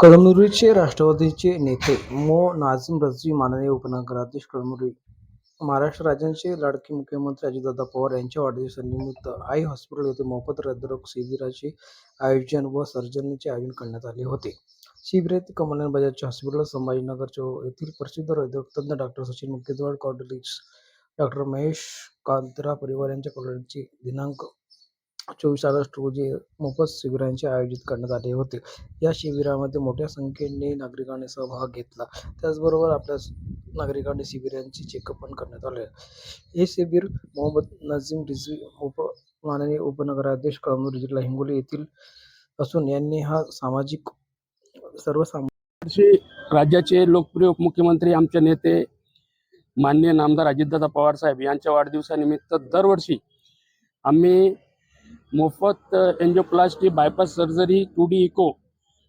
कळमनुरीचे राष्ट्रवादीचे नेते मो. नाझीम रझवी माननीय उपनगराध्यक्ष कळमनुरी महाराष्ट्र राज्याचे लाडके मुख्यमंत्री अजितदादा पवार यांच्या वाढदिवसानिमित्त आई हॉस्पिटल येथे मोफत हृदयरोग शिबिराचे आयोजन व सर्जनीचे आयोजन करण्यात आले होते. शिबिरात कमलन बजाजचे हॉस्पिटल संभाजीनगर येथील प्रसिद्ध हृदयरोग तज्ज्ञ डॉक्टर सचिन मुक्तेदवाड कॉर्डिलिक्स डॉक्टर महेश कांतरा परिवार यांच्या कल्याणाचे दिनांक चोवीस ऑगस्ट रोजी मोफत शिबिरांचे आयोजित करण्यात आले होते. या शिबिरामध्ये मोठ्या संख्येने नागरिकांनी सहभाग घेतला. त्याचबरोबर आपल्या नागरिकांनी शिबिरांची चेकअप पण करण्यात आले. हे शिबिर मोहम्मद नझीम रिझवी उप माननीय उपनगराध्यक्ष कळमनुरी जिल्हा हिंगोली येथील असून यांनी हा सामाजिक सर्वसामान्य राज्याचे लोकप्रिय उपमुख्यमंत्री आमचे नेते माननीय नामदार अजितदादा पवार साहेब यांच्या वाढदिवसानिमित्त दरवर्षी आम्ही मोफत angioplasty bypass surgery two D echo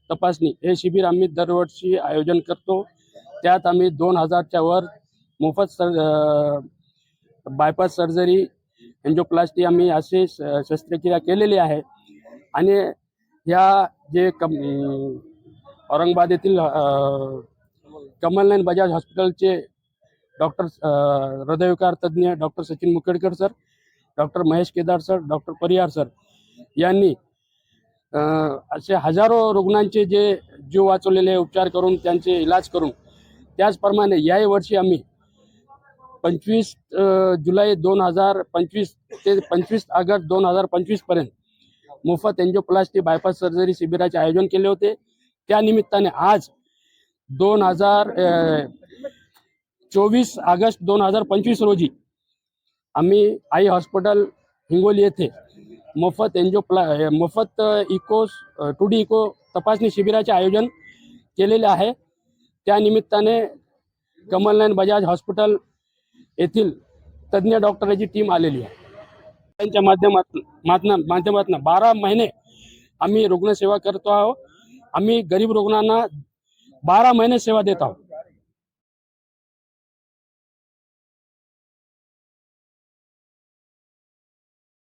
तपासणी हे शिबिर आम्ही दरवर्षी आयोजन करतो. त्यात आम्ही दोन हजारच्या वर मोफत सर बायपास सर्जरी एन्जिओप्लास्टी आम्ही असे शस्त्रक्रिया केलेली आहे. आणि ह्या जे कम औरंगाबाद येथील अ, कमलनयन बजाज हॉस्पिटलचे डॉक्टर हृदयविकार तज्ज्ञ doctor Sachin Mukhedkar sir doctor Mahesh Kedar sir doctor Parihar sir यांनी असे हजारो रुग्णांचे जे जीव वाचवलेले उपचार करून त्यांचे इलाज करून त्याचप्रमाणे याही वर्षी आम्ही पंचवीस जुलै दोन हजार पंचवीस ते पंचवीस ऑगस्ट दोन हजार पंचवीसपर्यंत मोफत एन्जिओप्लास्टी बायपास सर्जरी शिबिराचे आयोजन केले होते. त्या निमित्ताने आज दोन हजार चोवीस ऑगस्ट दोन हजार पंचवीस रोजी आम्ही आई हॉस्पिटल हिंगोली येथे मोफत एन्जिओप्ला प्ला मोफत इको टू डी इको तपासणी शिबिराचे आयोजन केलेले आहे. त्या निमित्ताने कमलनयन बजाज हॉस्पिटल येथील तज्ज्ञ डॉक्टरांची टीम आलेली आहे. त्यांच्या माध्यमातून माध्यम माध्यमातून बारा महिने आम्ही रुग्णसेवा करतो आहोत. आम्ही गरीब रुग्णांना बारा महिने सेवा देत आहोत.